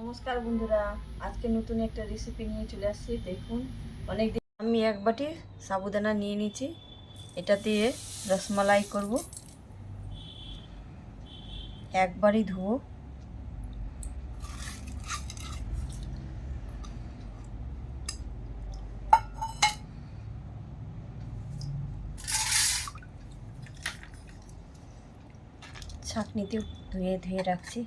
নমস্কার বন্ধুরা, আজকে নতুন একটা রেসিপি নিয়ে চলে আসছি, দেখুন। অনেক দিন আমি এক বাটি সাবুদানা নিয়ে নিয়েছি, এটা দিয়ে রসমালাই করব। একবারই ধুবো। ছাঁকনিতেও ধুয়ে ধুয়ে রাখছি।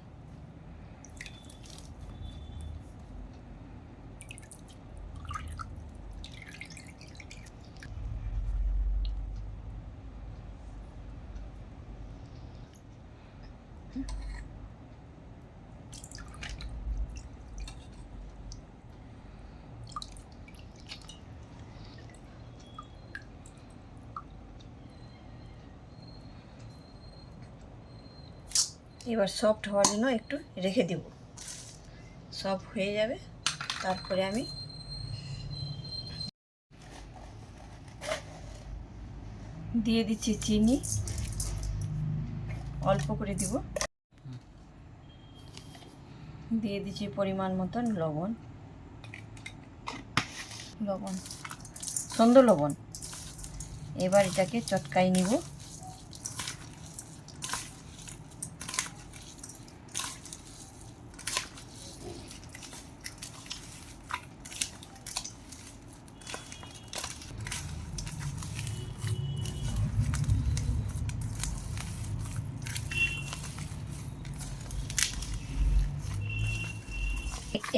এবার সফট হওয়ার জন্য একটু রেখে দেব। সফট হয়ে যাবে, তারপরে আমি দিয়ে দিচ্ছি চিনি, অল্প করে দিব। দিয়ে দিচ্ছি পরিমাণ মতন লবণ। লবণ। সুন্দর লবণ। এবার এটাকে চটকাই নিব।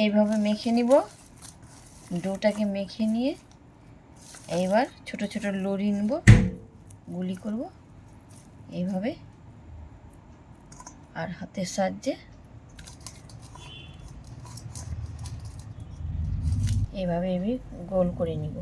এইভাবে মেখে নিব। ডোটাকে মেখে নিয়ে এইবার ছোট ছোট লড়ি নেব, গুলি করব। এইভাবে আর হাতের সাহায্যে এইভাবে আমি গোল করে নিব।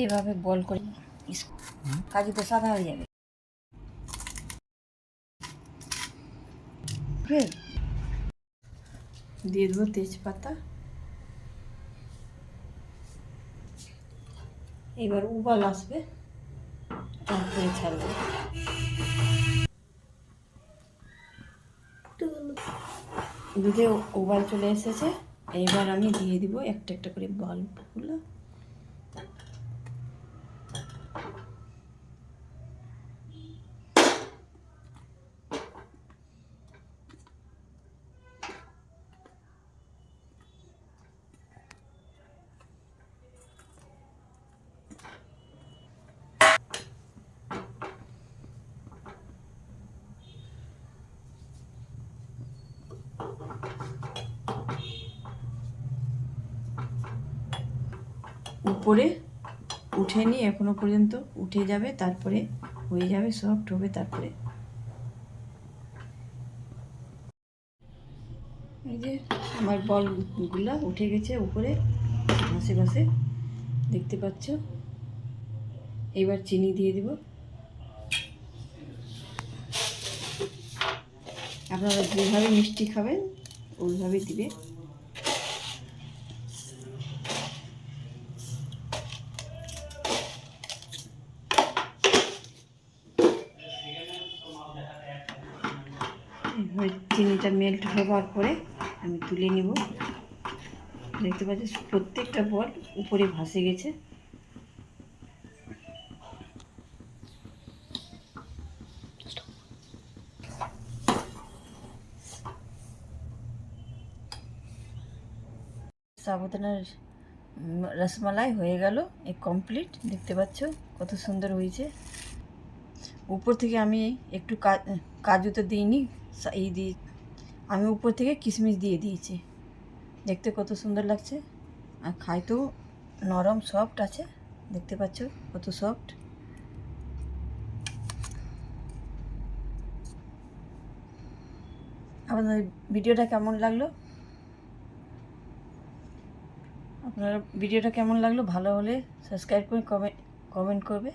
এইভাবে বল করে কাজু তো সাদা হয়ে যাবে। দিয়ে দেবো তেজপাতা। এবার উবাল আসবে। তারপরে ছাড়বো। দুধে উবাল চলে এসেছে। এবার আমি দিয়ে দিব একটা একটা করে বাল্বগুলো উপরে উঠেনি এখনও পর্যন্ত উঠে যাবে, তারপরে হয়ে যাবে সফট হবে তারপরে। এই যে আমার বলগুলা উঠে গেছে উপরে, ঘাসে ঘাসে, দেখতে পাচ্ছ? এবার চিনি দিয়ে দিব। আপনারা যেভাবে মিষ্টি খাবেন, ওইভাবে দিবে। চিনিটা মেল্ট হবার পরে আমি তুলে নিব। দেখতে পাচ্ছি প্রত্যেকটা বল উপরে ভাসে গেছে। সাবুদানার উম, রসমালাই হয়ে গেল এ কমপ্লিট দেখতে পাচ্ছ কত সুন্দর হয়েছে। উপর থেকে আমি একটু কাজু তো দিইনি এই দিয়ে, আমি উপর থেকে কিশমিশ দিয়ে দিয়েছি। দেখতে কত সুন্দর লাগছে। আর খাইতেও নরম সফট আছে। দেখতে পাচ্ছ কত সফট আপনাদের ভিডিওটা কেমন লাগল? আপনার ভিডিওটা কেমন লাগল? ভালো হলে সাবস্ক্রাইব করে কমেন্ট কমেন্ট করবে।